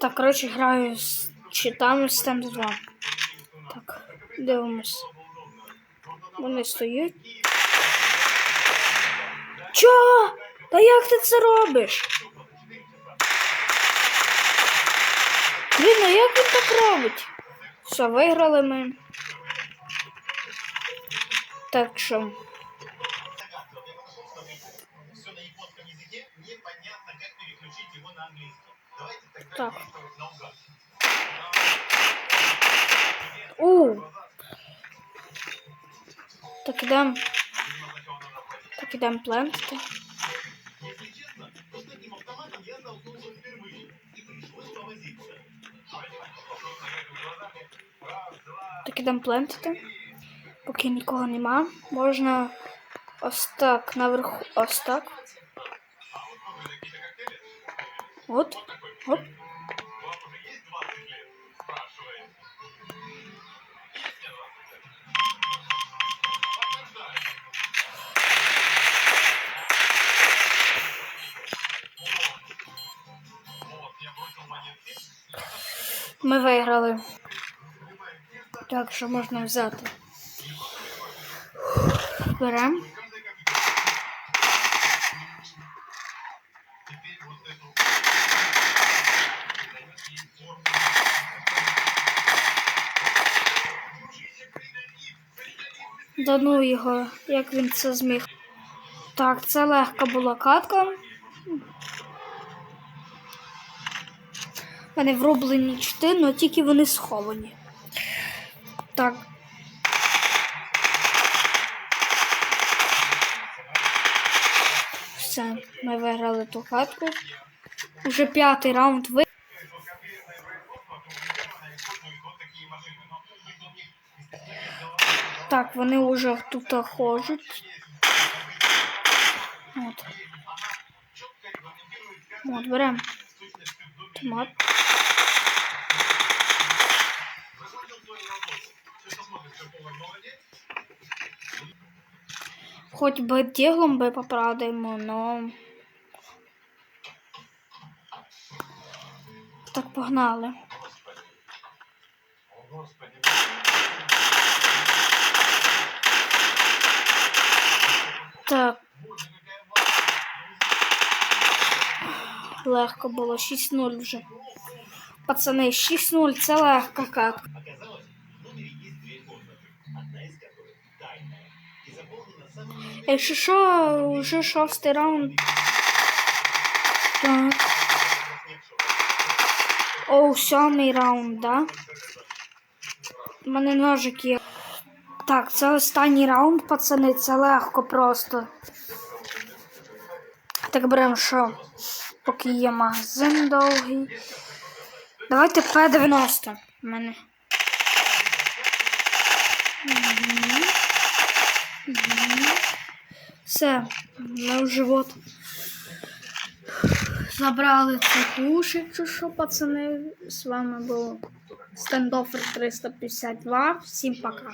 Так, коротше, граю з читами Steam 2. Так, дивимось. Вони стоять. Чо? Та як ти це робиш? Блін, а як він так робить? Все, виграли ми. Так що. все на японском языке, непонятно, как переключить его на английский. Так. У. Так ідем. Так ідем плентити. Так ідем плентити. Поки нікого нема. Можна ось так наверху. Ось так. От. Оп. Ми виграли. Так, що можна взяти? Беремо. Да ну його, як він це зміг. Так, це легка була катка. Вони вроблені чти, але тільки вони сховані. Так. Все, ми виграли ту катку. Уже п'ятий раунд ви. Так, вони вже тут ходять. От. От, беремо. Томат. Хоть би ділом би поправдаємо, но. Так погнали. Так. Легко було. 6-0 вже. Пацани, 6-0, це легко как. Якщо э, що, вже шостий раунд. Так. О, сьомий раунд, да? У мене ножик є. Так, це останній раунд, пацани, це легко просто. Так беремо що? Поки є магазин довгий. Давайте П-90. У мене. Все, ми вже от забрали цей куш, що, пацани. З вами був стендофер 352. Всім пока.